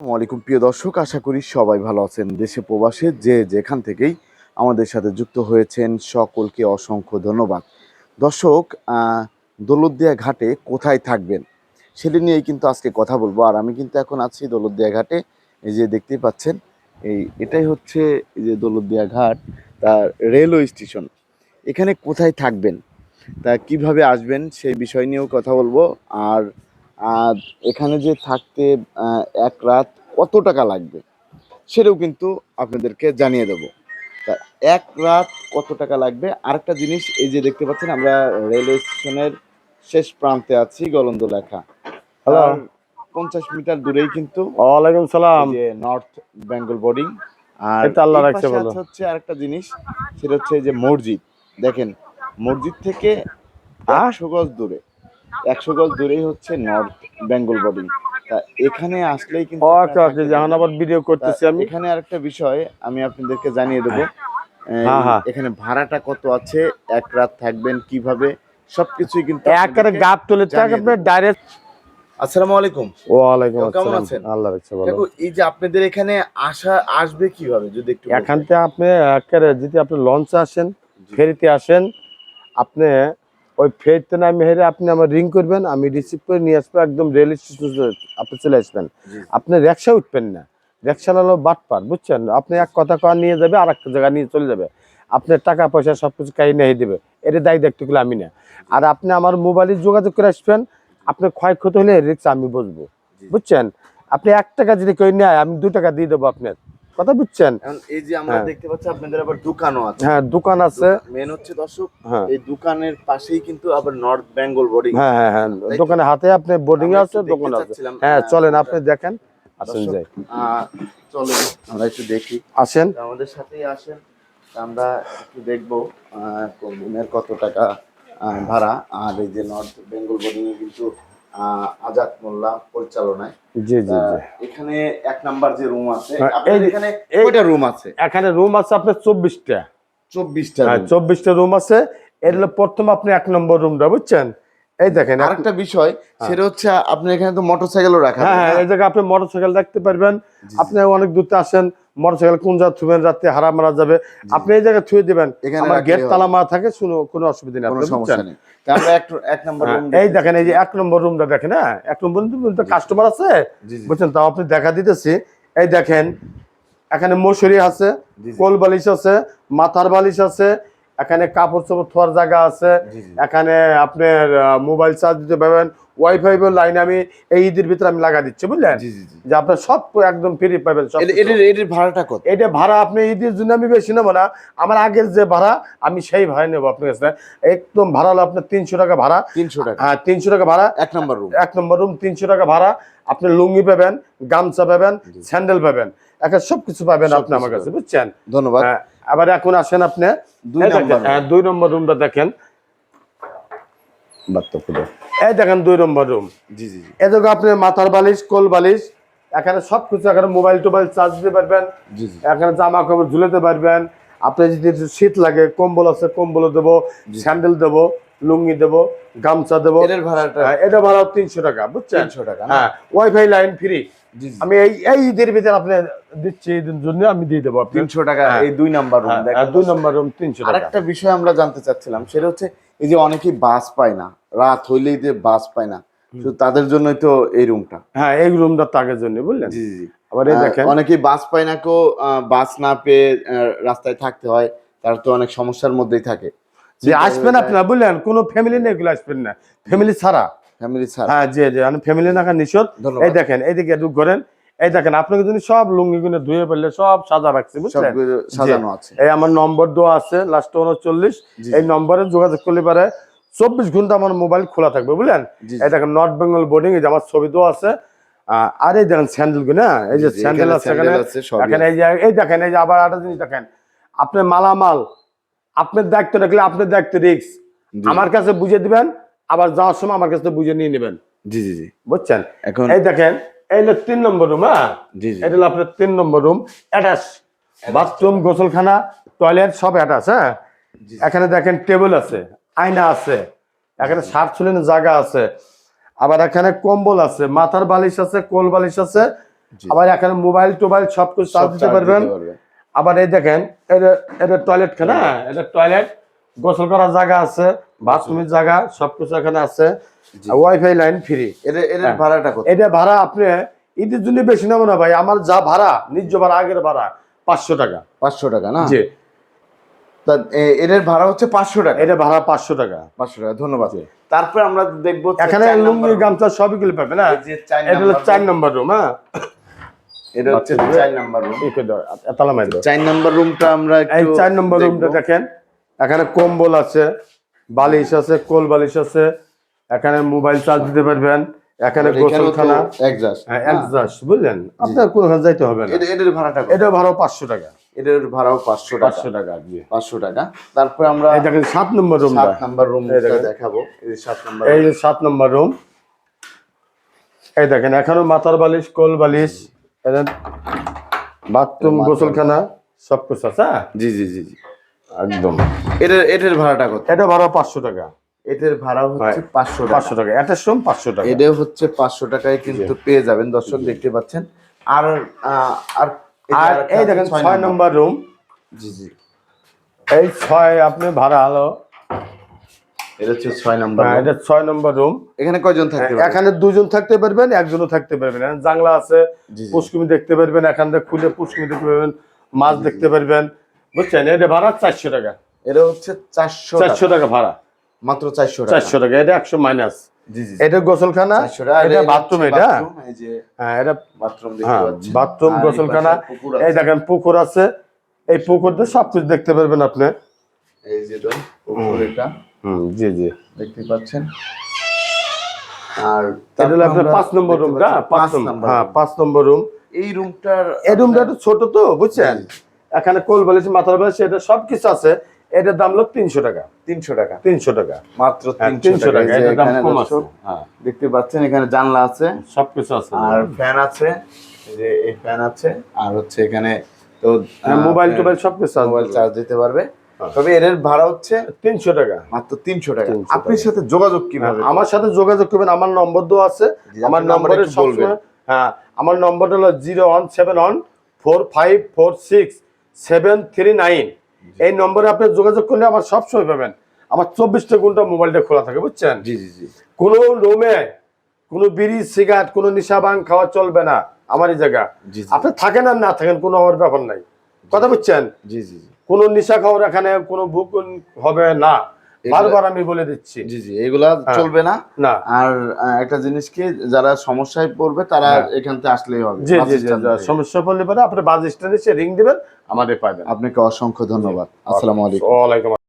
আলাইকুম প্রিয় দর্শক। আশা করি সবাই ভালো আছেন দেশে প্রবাসে। যে যেখান থেকেই আমাদের সাথে যুক্ত হয়েছেন সকলকে অসংখ্য ধন্যবাদ। দর্শক আহ, দৌলতদিয়া ঘাটে কোথায় থাকবেন? সেটা নিয়েই কিন্তু আজকে কথা বলব। আর আমি কিন্তু এখন আছি দৌলতদিয়া ঘাটে। এই যে দেখতেই পাচ্ছেন এই এটাই হচ্ছে এই যে দৌলতদিয়া ঘাট তার রেলওয়ে স্টেশন। এখানে কোথায় থাকবেন? তা কীভাবে আসবেন সেই বিষয় নিয়েও কথা বলব। আর আর এখানে যে থাকতে এক রাত কত টাকা লাগবে সেটাও কিন্তু আপনাদেরকে জানিয়ে দেবো। তা এক রাত কত টাকা লাগবে? আরেকটা জিনিস এই যে দেখতে পাচ্ছেন আমরা রেলওয়ে স্টেশনের শেষ প্রান্তে আছি গলন্দ লেখা। পঞ্চাশ মিটার দূরেই কিন্তু ওয়ালাইকুম সালাম। যে নর্থ বেঙ্গল বোর্ডিং। আর আল্লাহ রাখছে ভালো। হচ্ছে আরেকটা জিনিস সেটা হচ্ছে এই যে মসজিদ। দেখেন মসজিদ থেকে আহ? একশো গজ দূরে। একশো গজ দূরেই হচ্ছে নর্থ বেঙ্গল বোর্ডিং তা এখানে আসলেই কিন্তু ওকে ওকে থাকতে আবার ভিডিও করতেছি আমি। এখানে আরেকটা বিষয় আমি আপনাদেরকে জানিয়ে দেবো। এই হ্যাঁ, হ্যাঁ। এখানে ভাড়াটা কত আছে এক রাত থাকবেন কীভাবে সবকিছুই কিন্তু একেবারে গাপ তুলে জানিয়ে আপনি ডাইরেক্ট আসসালামু আলাইকুম। ওয়ালাইকুম কেমন আসসালাম। আছেন? আল্লাহ রাখছে ভালো। দেখো এই যে আপনাদের এখানে আসা আসবে কীভাবে যদি একটু এখান থেকে আপনি একেবারে যদি আপনি লঞ্চে আসেন। ফেরিতে আসেন আপনি ওই ফেরিতে নামে হেরে আপনি আমার রিং করবেন আমি রিসিভ করে নিয়ে আসব একদম রেল স্টেশন আপনি চলে আসবেন। আপনি রিক্সা উঠবেন না। রিক্সা হলো বাটপার বুঝছেন? আপনি এক কথা কয়া নিয়ে যাবে আর একটা জায়গা নিয়ে চলে যাবে। আপনার টাকা পয়সা সব কিছু কাই নিয়ে দেবে। এটা দায়ী দেখতে গেলে আমি না। আর আপনি আমার মোবাইলে যোগাযোগ করে আসবেন আপনার ক্ষয়ক্ষতি হলে রিক্সা আমি বুঝব জি। বুঝছেন? আপনি এক টাকা যদি কেউ নেয় আমি দু টাকা দিয়ে দেবো আপনার। কথা বুঝছেন? এই যে আমরা হ্যাঁ। দেখতে পাচ্ছি আপনাদের আবার দোকানও আছে। হ্যাঁ দোকান আছে। মেন হচ্ছে দর্শক হ্যাঁ। এই দোকানের পাশেই কিন্তু আবার নর্থ বেঙ্গল বোর্ডিং হ্যাঁ হ্যাঁ হ্যাঁ দোকানে হাতে আপনি বোর্ডিং আছে দোকান আছে। হ্যাঁ চলেন আপনি দেখেন আসেন যাই। চলেন আমরা একটু দেখি। আসেন। আমাদের সাথেই আসেন আমরা একটু দেখব দিনের কত টাকা ভাড়া। আর এই যে নর্থ বেঙ্গল বোর্ডিং এ কিন্তু আজাদ মোল্লা পরিচালনায়। জি জি জি। এখানে এক নাম্বার যে রুম আছে হ্যাঁ, আপনাদের এই- এখানে কয়টা রুম আছে? এখানে রুম আছে আপনার চব্বিশটা। চব্বিশটা হ্যাঁ চব্বিশটা রুম আছে। এর প্রথম আপনি এক নম্বর রুমটা বুঝছেন? এই দেখেন আরেকটা বিষয় সেটা হচ্ছে আপনি এখানে তো মোটরসাইকেলও রাখা হ্যাঁ আছে, হ্যাঁ এই জায়গায় আপনি মোটরসাইকেল দেখতে পারবেন। আপনি অনেক দূরতে আসেন মোটরসাইকেল কোন জায়গা থুবেন রাতে হারা মারা যাবে আপনি এই জায়গায় থুয়ে দিবেন। আমার গেট তালা মারা থাকে শুনো কোনো অসুবিধা নেই সমস্যা নেই। হ্যাঁ, এই দেখেন এই যে এক নম্বর রুমটা দেখেন হ্যাঁ? এক নম্বর কাস্টমার আছে? বুঝছেন? তাও আপনি দেখা দিতেছি। এই দেখেন এখানে মশুরি আছে। কোল বালিশ আছে মাথার বালিশ আছে এখানে কাপড় চোপড় থোয়ার জায়গা আছে। এখানে আপনার মোবাইল চার্জ দিতে পারবেন। ওয়াইফাই লাইন আমি এই ঈদের ভিতরে আমি লাগা দিচ্ছি বুঝলেন? জি জি জি। যে আপনার সব একদম ফ্রি পাবেন এটার ভাড়াটা কত? এটা ভাড়া আপনি ঈদের জন্য আমি বেশি নেব না। আমার আগের যে ভাড়া আমি সেই ভাড়া নেব আপনার কাছে। একদম ভাড়া হলো আপনার তিনশো টাকা ভাড়া। তিনশো টাকা। হ্যাঁ তিনশো টাকা ভাড়া। এক নম্বর রুম এক নম্বর রুম তিনশো টাকা ভাড়া। আপনি লুঙ্গি পাবেন গামছা পাবেন স্যান্ডেল পাবেন। এখন সবকিছু পাবেন আপনি আমার কাছে বুঝছেন? ধন্যবাদ। হ্যাঁ, আবার এখন আসেন আপনি দুই নাম্বার দুই নম্বর রুমটা দেখেন। এই দেখেন দুই নম্বর রুম জি জি জি। এদিকে আপনি মাথার বালিশ কোল বালিশ এখানে সবকিছু এখানে মোবাইল টোবাইল চার্জ দিতে পারবেন জি জি এখানে জামা কাপড় ঝুলাতে পারবেন। আপনি যদি শীত লাগে কম্বল আছে কম্বল দেবো স্যান্ডেল দেবো লুঙ্গি দেবো গামছা দেবো। হ্যাঁ, এটা ভাড়া তিনশো টাকা বুঝছেন? তিনশো টাকা হ্যাঁ ওয়াইফাই লাইন ফ্রি আমি এই এই ঈদের ভিতরে আপনি দিচ্ছি ঈদের জন্য আমি দিয়ে দেবো আপনি তিনশো টাকা হ্যাঁ। এই দুই নাম্বার রুম হ্যাঁ, দুই নম্বর রুম তিনশো টাকা। আরেকটা বিষয় আমরা জানতে চাচ্ছিলাম সেটা হচ্ছে এই যে অনেকেই বাস পায় না রাত হইলেই যে বাস পায় না শুধু তাদের জন্যই তো এই রুমটা হ্যাঁ এই রুমটা তাকের জন্য বুঝলেন? জি জি আবার এই দেখেন। অনেকেই বাস পায় না কেউ বাস না পেয়ে রাস্তায় থাকতে হয় তারা তো অনেক সমস্যার মধ্যেই থাকে। যে আসবেন আপনারা বুঝলেন? কোনো ফ্যামিলি নেই এগুলো আসবেন না। ফ্যামিলি ছাড়া। ফ্যামিলি ছাড়া। হ্যাঁ জি জি আমি ফ্যামিলি নাকা নিষদ ধন্যবাদ। এই দেখেন এইদিকে একটু করেন। এই দেখেন আপনাকে যদি সব লুঙ্গি গুলো ধুয়ে ফেললে সব সাজা রাখছে বুঝলেন? সাজানো আছে। এই আমার নম্বর দেওয়া আছে লাস্ট উনচল্লিশ এই নম্বরে যোগাযোগ করলে পারে চব্বিশ ঘণ্টা আমার মোবাইল খোলা থাকবে বুঝলেন? জি, জি। এই দেখেন নর্থ বেঙ্গল বোর্ডিং এই যে আমার ছবি দেওয়া আছে। আর এই দেখেন স্যান্ডেলগুলো না এই যে স্যান্ডেল আছে এখানে। এই যে এই দেখেন এই যে আবার একটা জিনিস দেখেন। আপনার মালামাল আপনার দায়িত্ব রাখলে আপনার দায়িত্ব রিক্স আমার কাছে বুঝে দিবেন আবার যাওয়ার সময় আমার কাছে বুঝে নিয়ে নেবেন। জি জি জি। বুঝছেন? এখন এই দেখেন এই হলো তিন নম্বর রুম হ্যাঁ? জি জি। এটা হলো আপনার তিন নম্বর রুম অ্যাটাচ বাথরুম গোসলখানা টয়লেট সব অ্যাটাচ হ্যাঁ? এখানে দেখেন টেবিল আছে আয়না আছে এখানে। শার্ট ছুলেন জায়গা আছে আবার এখানে কম্বল আছে মাথার বালিশ আছে কোল বালিশ আছে আবার এখানে মোবাইল টোবাইল সব কিছু চার্জ দিতে পারবেন। আবার এই দেখেন এটা এটা টয়লেট খানা এটা টয়লেট গোসল করার জায়গা আছে বাথরুমের জায়গা সবকিছু এখানে আছে। ওয়াইফাই লাইন ফ্রি এদের হ্যাঁ। ভাড়াটা কত? এটা ভাড়া আপনি ঈদের জন্য বেশি নেব না ভাই আমার যা ভাড়া নিজ ভাড়া আগের ভাড়া পাঁচশো টাকা। পাঁচশো টাকা না? জি। তা ভাড়া হচ্ছে পাঁচশো টাকা? এটা ভাড়া পাঁচশো টাকা। পাঁচশো টাকা ধন্যবাদ। তারপরে আমরা দেখব এখানে লুঙ্গি গামছা সবই গুলো পাবে না চার এটা হলো চার নম্বর রুম হ্যাঁ? এটা হচ্ছে চার নাম্বার রুম চার নাম্বার রুমটা আমরা এই চার নম্বর রুমটা। দেখেন এখানে কম্বল আছে। বালিশ আছে কোল বালিশ আছে এখানে মোবাইল চার্জ দিতে পারবেন এখানে গোসলখানা। exhaust, হ্যাঁ। একজাস্ট বুঝলেন? আপনার কোনখানে যাইতে হবে না। এদের- এদের ভাড়াটা? এটা ভাড়া পাঁচশো টাকা। এদের ভাড়াও পাঁচশো পাঁচশো টাকা পাঁচশো টাকা। তারপরে আমরা এই দেখেন সাত নম্বর রুমটা সাত নাম্বার এই দেখাবো। এই সাত নাম্বার এই সাত নম্বর রুম এই দেখেন এখানেও মাথার বালিশ কোল বালিশ বাথরুম গোসলখানা সব কিছু আছে হ্যাঁ? জি জি জি জি। একদম। এদের এদের ভাড়াটা কত? এটা ভাড়া পাঁচশো টাকা। এদের ভাড়া হচ্ছে। পাঁচশো পাঁচশো টাকা। টাকা একটা পাঁচশো টাকা। এদের হচ্ছে পাঁচশো টাকায় কিন্তু পেয়ে যাবেন। দর্শক দেখতে পাচ্ছেন। আর আর আর এই দেখেন ছয় নম্বর। রুম জি জি। এই ছয় আপনি ভাড়া হলো এটা হচ্ছে ছয় নাম্বার হ্যাঁ, এটা ছয় নম্বর রুম এখানে কয়জন থাকতে এখানে দুজন থাকতে পারবেন একজনও থাকতে পারবেন। জানলা আছে। পুষ্কুমি দেখতে পারবেন এখান থেকে খুলে পুষ্কুমি দেখতে পারবেন মাছ দেখতে পারবেন। বুঝছেন? এটা ভাড়া চারশো টাকা। এটা হচ্ছে চারশো চারশো টাকা ভাড়া। মাত্র চারশো চারশো টাকা এটা একশো মাইনাস জি জি এটা গোসলখানা? এটা বাথরুম এটা? হ্যাঁ এটা বাথরুম দেখতে হ্যাঁ বাথরুম গোসলখানা। এই দেখেন পুকুর আছে। এই পুকুরতে সবকিছু দেখতে পারবেন আপনি। এই যে পুকুর এটা। হুম জি জি। দেখতে পাচ্ছেন। আর এটা হলো আপনার পাঁচ নম্বর রুমটা পাঁচ নাম্বার হ্যাঁ পাঁচ নম্বর রুম এই রুমটার এই রুমটা একটু ছোট তো বুঝছেন? এখানে কোল বালিশ মাথার বালিশ এটা সবকিছু আছে। এটার দাম হলো তিনশো টাকা। তিনশো টাকা। তিনশো টাকা। মাত্র হ্যাঁ, তিনশো টাকা। টাকা, এই যে এটার দাম কম আছে। হ্যাঁ। দেখতে পাচ্ছেন এখানে জানলা আছে। সবকিছু আছে। আর ফ্যান আছে। যে এই ফ্যান আছে। আর হচ্ছে এখানে তো হ্যাঁ, মোবাইল টোবাইল সবকিছু মোবাইল চার্জ দিতে পারবে। তবে এর ভাড়া হচ্ছে তিনশো টাকা। মাত্র তিনশো টাকা। 300 আপনার সাথে যোগাযোগ কীভাবে? আমার সাথে যোগাযোগ করবেন আমার নম্বর দেওয়া আছে। আমার নম্বরে বলবেন। হ্যাঁ আমার নম্বরটা হলো zero one seven one four five four six. Seven three nine. এই নম্বরে আপনি যোগাযোগ করলে আমার সবসময় পাবেন। আমার চব্বিশটা ঘণ্টা মোবাইলটা খোলা থাকে বুঝছেন? জি জি জি। কোনো রুমে কোনো বিড়ি সিগারেট কোনো নিশা ভাঙ খাওয়া চলবে না আমার এই জায়গা। আপনি থাকেন আর না থাকেন কোনো আমার ব্যাপার নাই। কথা বুঝছেন? জি জি জি। কোনো নিশা খাওয়ার এখানে কোনো বুক হবে না। বারবার আমি বলে দিচ্ছি। জি জি এগুলা হ্যাঁ। চলবে না। না। আর একটা জিনিস কি যারা সমস্যায় পড়বে তারা হ্যাঁ। এখান থেকে আসলেই হবে জি জি। সমস্যা পড়লে পরে আপনি বাস স্ট্যান্ডে এসে রিং দিবেন আমাদের পাবেন। আপনাকে অসংখ্য ধন্যবাদ। আসসালামু আলাইকুম। ওয়ালাইকুম